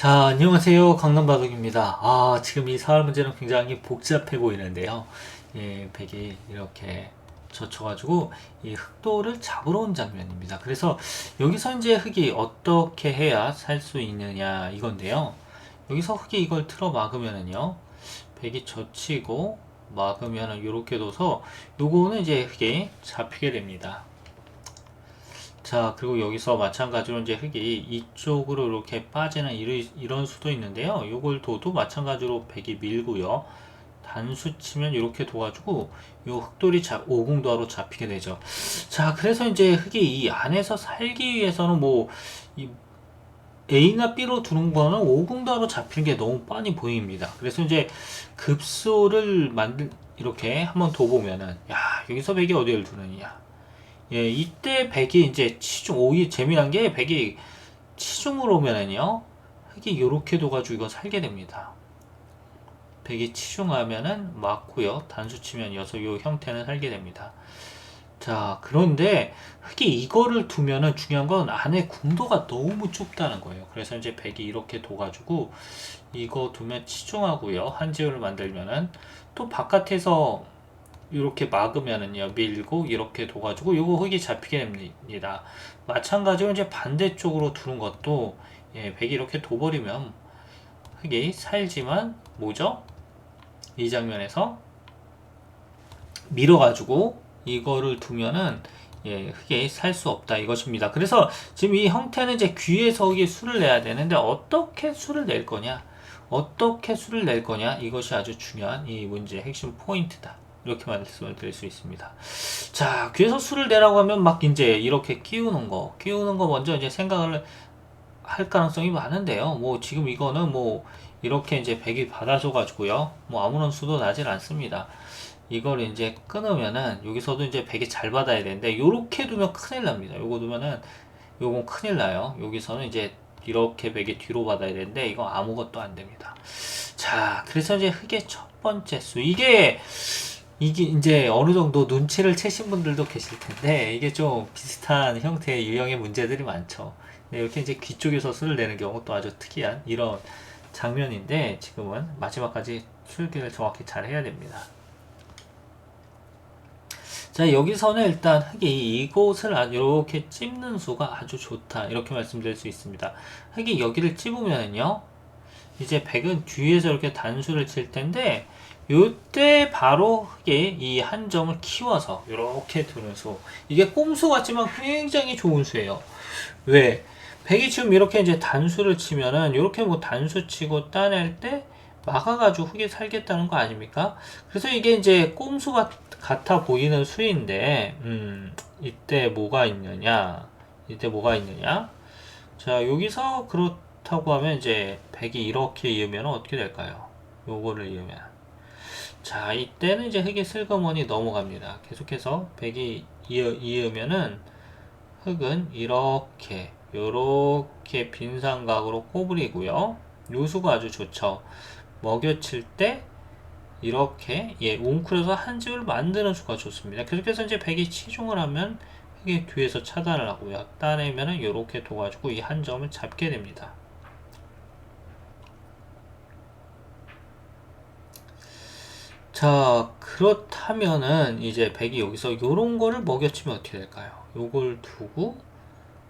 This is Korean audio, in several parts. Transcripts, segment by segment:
자, 안녕하세요. 강남바둑입니다. 아, 지금 이 사활 문제는 굉장히 복잡해 보이는데요. 예, 백이 이렇게 젖혀가지고 이 흑도를 잡으러 온 장면입니다. 그래서 여기서 이제 흑이 어떻게 해야 살 수 있느냐 이건데요. 여기서 흑이 이걸 틀어 막으면은요. 백이 젖히고 막으면은 이렇게 둬서 요거는 이제 흑이 잡히게 됩니다. 자, 그리고 여기서 마찬가지로 이제 흙이 이쪽으로 이렇게 빠지는 이런, 수도 있는데요. 요걸 둬도 마찬가지로 백이 밀고요. 단수 치면 이렇게 둬가지고 요 흑돌이 자, 오궁도하로 잡히게 되죠. 자, 그래서 이제 흙이 이 안에서 살기 위해서는 뭐, 이 A나 B로 두는 거는 오궁도하로 잡히는 게 너무 빤히 보입니다. 그래서 이제 급소를 만들, 이렇게 한번 둬보면은, 야, 여기서 백이 어디를 두느냐. 예, 이때 백이 이제 치중, 오이 재미난 게 백이 치중으로 오면은요, 흑이 요렇게 둬가지고 이거 살게 됩니다. 백이 치중하면은 맞고요. 단수 치면 여서 요 형태는 살게 됩니다. 자, 그런데 흑이 이거를 두면은 중요한 건 안에 궁도가 너무 좁다는 거예요. 그래서 이제 백이 이렇게 둬가지고 이거 두면 치중하고요. 한지우를 만들면은 또 바깥에서 이렇게 막으면은요 밀고 이렇게 둬가지고 요거 흙이 잡히게 됩니다 마찬가지로 이제 반대쪽으로 두는 것도 예, 백이 이렇게 둬버리면 흙이 살지만 뭐죠 이 장면에서 밀어가지고 이거를 두면은 예, 흙이 살 수 없다 이것입니다. 그래서 지금 이 형태는 이제 귀에서 흙이 수를 내야 되는데 어떻게 수를 낼 거냐, 어떻게 수를 낼 거냐 이것이 아주 중요한 이 문제의 핵심 포인트다. 이렇게 말씀을 드릴 수 있습니다. 자, 귀에서 수를 내라고 하면 막 이제 이렇게 끼우는 거, 끼우는 거 먼저 이제 생각을 할 가능성이 많은데요. 뭐 지금 이거는 뭐 이렇게 이제 백이 받아줘 가지고요. 뭐 아무런 수도 나질 않습니다. 이걸 이제 끊으면은 여기서도 이제 백이 잘 받아야 되는데 요렇게 두면 큰일 납니다. 요거 두면은 요건 큰일 나요. 여기서는 이제 이렇게 백이 뒤로 받아야 되는데 이거 아무것도 안 됩니다. 자, 그래서 이제 흑의 첫 번째 수 이게 이게 이제 어느 정도 눈치를 채신 분들도 계실 텐데 이게 좀 비슷한 형태의 유형의 문제들이 많죠. 네, 이렇게 이제 귀 쪽에서 수를 내는 경우도 아주 특이한 이런 장면인데 지금은 마지막까지 출기를 정확히 잘 해야 됩니다. 자 여기서는 일단 흙이 이곳을 이렇게 찝는 수가 아주 좋다 이렇게 말씀드릴 수 있습니다. 흙이 여기를 찝으면요 이제 백은 뒤에서 이렇게 단수를 칠 텐데 요때 바로 이 한 점을 키워서 이렇게 두는 수. 이게 꼼수 같지만 굉장히 좋은 수예요. 왜? 백이 지금 이렇게 이제 단수를 치면은 이렇게 뭐 단수 치고 따낼 때 막아가지고 흑이 살겠다는 거 아닙니까? 그래서 이게 이제 꼼수 같, 같아 보이는 수인데, 음, 이때 뭐가 있느냐? 이때 뭐가 있느냐? 자, 여기서 그렇다고 하면 이제 백이 이렇게 이으면 어떻게 될까요? 요거를 이으면. 자, 이때는 이제 흙이 슬그머니 넘어갑니다. 계속해서 백이 이으, 이으면은 흙은 이렇게, 요렇게 빈 삼각으로 꼬부리고요. 요수가 아주 좋죠. 먹여칠 때 이렇게 예, 웅크려서 한 집을 만드는 수가 좋습니다. 계속해서 이제 백이 치중을 하면 흙이 뒤에서 차단을 하고요. 따내면은 이렇게 둬가지고 이 한 점을 잡게 됩니다. 자, 그렇다면은 이제 백이 여기서 요런 거를 먹여치면 어떻게 될까요? 요걸 두고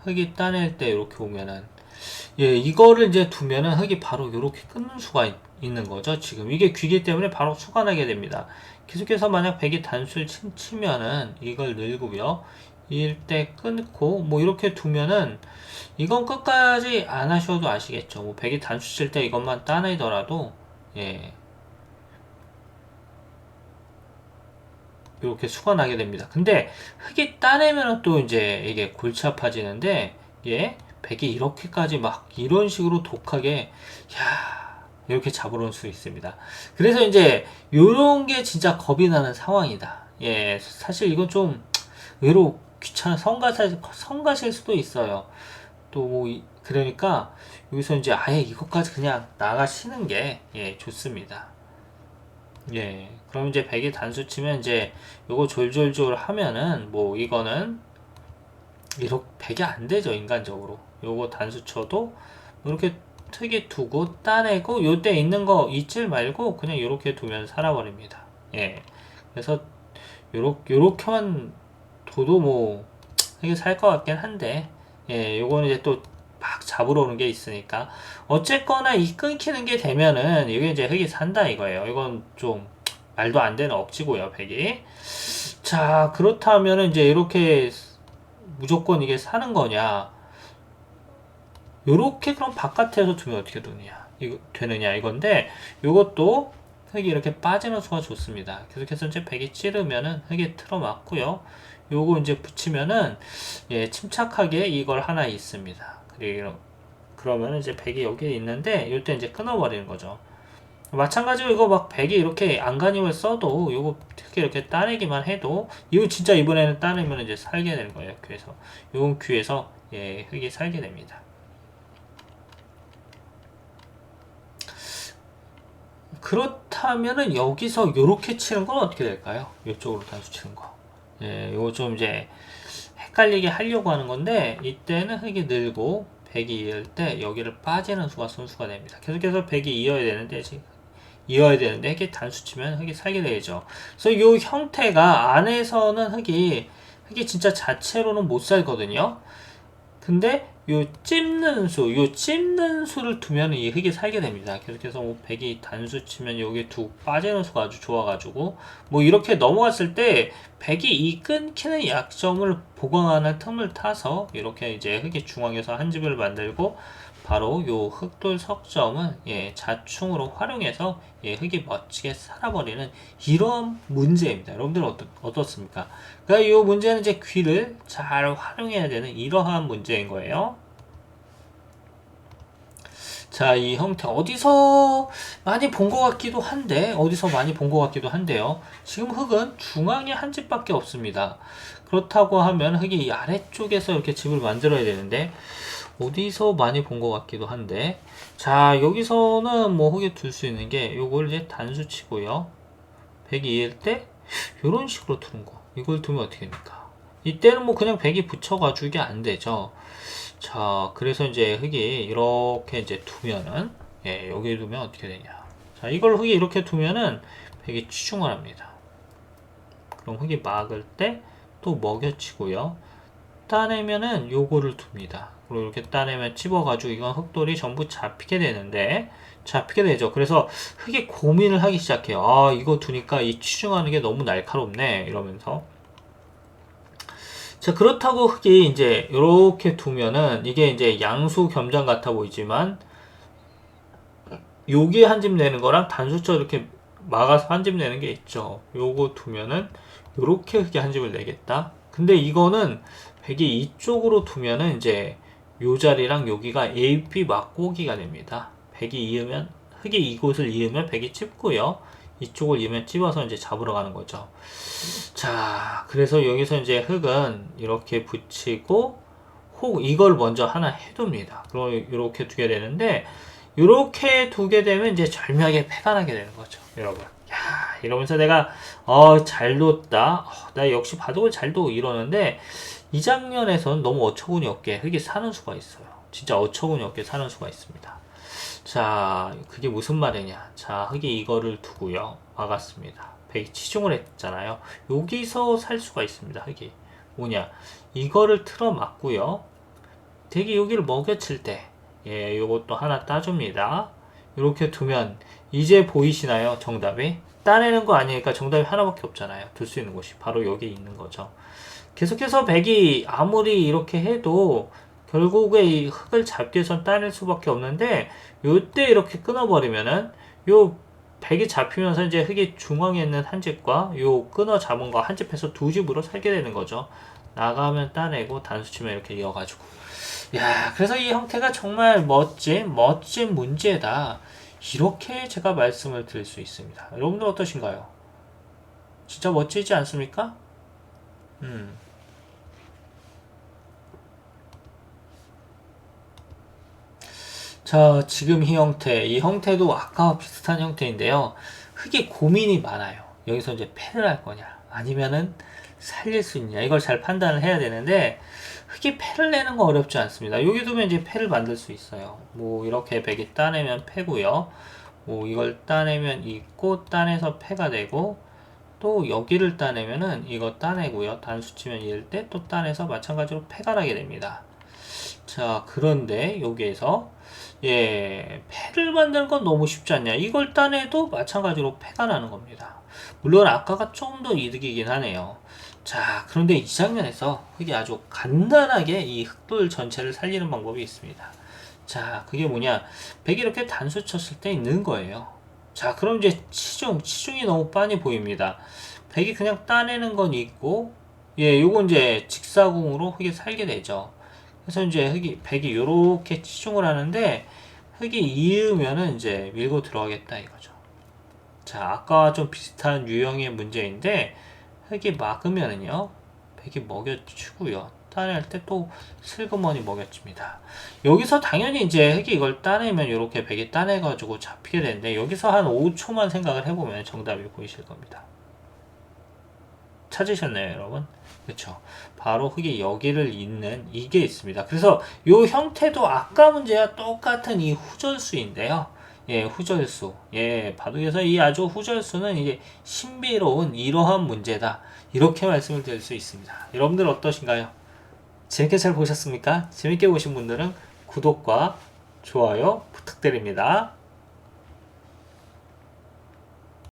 흙이 따낼 때 이렇게 오면은 예, 이거를 이제 두면은 흙이 바로 요렇게 끊는 수가 있, 는 거죠. 지금 이게 귀기 때문에 바로 수가 나게 됩니다. 계속해서 만약 백이 단수를 치, 치면은 이걸 늘고요. 이때 끊고 뭐 이렇게 두면은 이건 끝까지 안 하셔도 아시겠죠. 뭐 백이 단수 칠 때 이것만 따내더라도 예, 이렇게 수가 나게 됩니다. 근데 흙이 따내면 또 이제 이게 골치 아파지는데 예, 백이 이렇게까지 막 이런 식으로 독하게 야 이렇게 잡으러 올 수 있습니다. 그래서 이제 요런 게 진짜 겁이 나는 상황이다. 예, 사실 이건 좀 의외로 귀찮아 성가실 성가실 수도 있어요. 또 뭐 그러니까 여기서 이제 아예 이것까지 그냥 나가시는 게 예, 좋습니다. 예. 그럼 이제 100이 단수 치면 이제 요거 졸졸졸 하면은 뭐 이거는 이렇게 100이 안 되죠, 인간적으로. 요거 단수 쳐도 이렇게 흙에 두고 따내고 요때 있는 거 잊지 말고 그냥 요렇게 두면 살아버립니다. 예. 그래서 요렇게 요렇게만 둬도 뭐 이게 살 것 같긴 한데 예, 요거는 이제 또막 잡으러 오는 게 있으니까 어쨌거나 이 끊기는 게 되면은 이게 이제 흙이 산다 이거예요. 이건 좀 말도 안 되는 억지고요, 백이. 자, 그렇다면은 이제 이렇게 무조건 이게 사는 거냐? 요렇게 그럼 바깥에서 두면 어떻게 되느냐? 이거 되느냐 이건데 요것도 흙이 이렇게 빠지는 수가 좋습니다. 계속해서 이제 백이 찌르면은 흙에 틀어 맞고요. 요거 이제 붙이면은 예, 침착하게 이걸 하나 있습니다. 그리고 그러면 이제 백이 여기에 있는데 요때 이제 끊어버리는 거죠. 마찬가지로 이거 막 백이 이렇게 안간힘을 써도 요거 특히 이렇게 따내기만 해도 이거 진짜 이번에는 따내면 이제 살게 되는 거예요. 그래서 요건 귀에서 예, 흙이 살게 됩니다. 그렇다면은 여기서 요렇게 치는 건 어떻게 될까요? 이쪽으로 단수 치는 거. 예, 요거 좀 이제 헷갈리게 하려고 하는 건데 이때는 흙이 늘고 백이 이을 때 여기를 빠지는 수가 선수가 됩니다. 계속해서 백이 이어야 되는데 지금 이어야 되는데 흙이 단수 치면 흙이 살게 되죠. 그래서 이 형태가 안에서는 흙이 흙이 진짜 자체로는 못 살거든요. 근데 요 찝는 수, 요 찝는 수를 두면 이 흙이 살게 됩니다. 계속해서 뭐 백이 단수 치면 여기 두 빠지는 수가 아주 좋아가지고 뭐 이렇게 넘어갔을 때 백이 이 끊기는 약점을 보강하는 틈을 타서 이렇게 이제 흙의 중앙에서 한 집을 만들고 바로 요 흑돌 석점은 예, 자충으로 활용해서 예, 흙이 멋지게 살아버리는 이런 문제입니다. 여러분들 어떻, 어떻습니까? 그러니까 이 문제는 이제 귀를 잘 활용해야 되는 이러한 문제인 거예요. 자, 이 형태 어디서 많이 본 것 같기도 한데, 어디서 많이 본 것 같기도 한데요. 지금 흙은 중앙에 한 집밖에 없습니다. 그렇다고 하면 흙이 이 아래쪽에서 이렇게 집을 만들어야 되는데, 어디서 많이 본 것 같기도 한데. 자 여기서는 뭐 흙에 둘 수 있는 게 요걸 이제 단수 치고요. 102일 때 요런 식으로 두는 거. 이걸 두면 어떻게 됩니까? 이때는 뭐 그냥 100이 붙여가지고 이게 안 되죠. 자 그래서 이제 흙이 이렇게 이제 두면은 예 여기에 두면 어떻게 되냐. 자 이걸 흙이 이렇게 두면은 100이 치중을 합니다. 그럼 흙이 막을 때 또 먹여치고요 따내면은 요거를 둡니다 그리고 이렇게 따내면 찝어가지고 이건 흙돌이 전부 잡히게 되는데 잡히게 되죠. 그래서 흙이 고민을 하기 시작해요. 아 이거 두니까 이 취중하는 게 너무 날카롭네 이러면서 자 그렇다고 흙이 이제 이렇게 두면은 이게 이제 양수 겸장 같아 보이지만 여기에 한집 내는 거랑 단수처 이렇게 막아서 한 집 내는 게 있죠. 요거 두면은 이렇게 흙이 한 집을 내겠다. 근데 이거는 백이 이쪽으로 두면은 이제 요 자리랑 여기가 AP 맞고기가 됩니다. 100이 이으면 흙이 이곳을 이으면 100이 찝고요. 이쪽을 이으면 찝어서 이제 잡으러 가는 거죠. 자, 그래서 여기서 이제 흙은 이렇게 붙이고 혹 이걸 먼저 하나 해둡니다. 그럼 이렇게 두게 되는데 이렇게 두게 되면 이제 절묘하게 패가 나게 되는 거죠, 여러분. 야, 이러면서 내가 어, 잘 뒀다. 어, 나 역시 바둑을 잘 둬. 이러는데 이 장면에서는 너무 어처구니 없게 흙이 사는 수가 있어요. 진짜 어처구니 없게 사는 수가 있습니다. 자, 그게 무슨 말이냐. 자, 흙이 이거를 두고요. 막았습니다. 백이 치중을 했잖아요. 여기서 살 수가 있습니다. 흙이. 뭐냐. 이거를 틀어 막고요. 되게 여기를 먹여칠 때, 예, 요것도 하나 따줍니다. 이렇게 두면, 이제 보이시나요? 정답이? 따내는 거 아니니까 정답이 하나밖에 없잖아요. 둘 수 있는 곳이. 바로 여기 있는 거죠. 계속해서 백이 아무리 이렇게 해도 결국에 이 흙을 잡기 위해선 따낼 수밖에 없는데 요때 이렇게 끊어버리면은 요 백이 잡히면서 이제 흙이 중앙에 있는 한 집과 요 끊어 잡은 거 한 집에서 두 집으로 살게 되는 거죠. 나가면 따내고 단수 치면 이렇게 이어가지고. 야, 그래서 이 형태가 정말 멋진, 멋진 문제다. 이렇게 제가 말씀을 드릴 수 있습니다. 여러분들 어떠신가요? 진짜 멋지지 않습니까? 음. 자, 지금 이 형태, 이 형태도 아까와 비슷한 형태인데요. 흙이 고민이 많아요. 여기서 이제 패를 할 거냐, 아니면은 살릴 수 있냐, 이걸 잘 판단을 해야 되는데, 흙이 패를 내는 거 어렵지 않습니다. 여기 두면 이제 패를 만들 수 있어요. 뭐 이렇게 백이 따내면 패고요. 뭐 이걸 따내면 이꽃 따내서 패가 되고 또 여기를 따내면은 이거 따내고요. 단수 치면 이럴 때 또 따내서 마찬가지로 패가 나게 됩니다. 자, 그런데 여기에서 예, 패를 만드는 건 너무 쉽지 않냐. 이걸 따내도 마찬가지로 패가 나는 겁니다. 물론 아까가 좀더 이득이긴 하네요. 자, 그런데 이 장면에서 흙이 아주 간단하게 이 흙돌 전체를 살리는 방법이 있습니다. 자, 그게 뭐냐. 백이 이렇게 단수 쳤을 때 있는 거예요. 자, 그럼 이제 치중, 치중이 너무 빤히 보입니다. 백이 그냥 따내는 건 있고, 예, 요거 이제 직사궁으로 흙이 살게 되죠. 그래서 이제 흙이, 백이 요렇게 치중을 하는데, 흙이 이으면은 이제 밀고 들어가겠다 이거죠. 자, 아까와 좀 비슷한 유형의 문제인데, 흙이 막으면은요, 백이 먹여주고요. 따낼 때 또 슬그머니 먹여줍니다. 여기서 당연히 이제 흙이 이걸 따내면 이렇게 백이 따내가지고 잡히게 되는데, 여기서 한 5초만 생각을 해보면 정답이 보이실 겁니다. 찾으셨나요, 여러분? 그렇죠. 바로 흙이 여기를 잇는 이게 있습니다. 그래서 이 형태도 아까 문제와 똑같은 이 후절수인데요. 예, 후절수. 예, 바둑에서 이 아주 후절수는 이제 신비로운 이러한 문제다. 이렇게 말씀을 드릴 수 있습니다. 여러분들 어떠신가요? 재밌게 잘 보셨습니까? 재밌게 보신 분들은 구독과 좋아요 부탁드립니다.